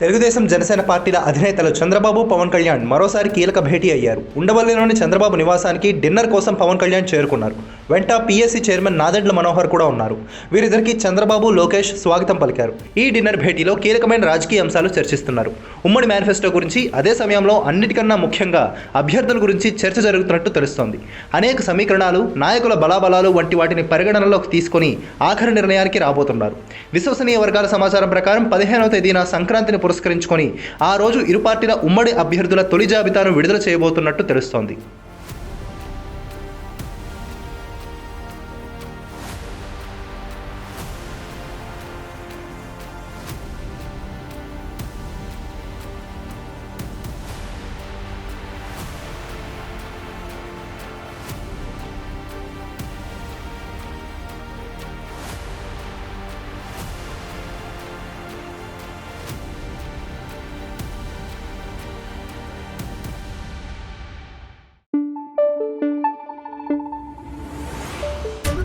తెలుగుదేశం జనసేన పార్టీల అధినేతలు చంద్రబాబు పవన్ కళ్యాణ్ మరోసారి కీలక భేటీ అయ్యారు. ఉండవల్లిలోని చంద్రబాబు నివాసానికి డిన్నర్ కోసం పవన్ కళ్యాణ్ చేరుకున్నారు. వెంట పీఎస్సీ చైర్మన్ నాదెండ్ల మనోహర్ కూడా ఉన్నారు. వీరిద్దరికి చంద్రబాబు లోకేష్ స్వాగతం పలికారు. ఈ డిన్నర్ భేటీలో కీలకమైన రాజకీయ అంశాలు చర్చిస్తున్నారు. ఉమ్మడి మేనిఫెస్టో గురించి అదే సమయంలో అన్నిటికన్నా ముఖ్యంగా అభ్యర్థుల గురించి చర్చ జరుగుతున్నట్టు తెలుస్తోంది. అనేక సమీకరణాలు నాయకుల బలాబలాలు వంటి వాటిని పరిగణనలోకి తీసుకొని ఆఖరి నిర్ణయానికి రాబోతున్నారు. విశ్వసనీయ వర్గాల సమాచారం ప్రకారం పదిహేనవ తేదీన సంక్రాంతిని పురస్కరించుకొని ఆ రోజు ఇరు పార్టీల ఉమ్మడి అభ్యర్థుల తొలి జాబితాను విడుదల చేయబోతున్నట్టు తెలుస్తోంది.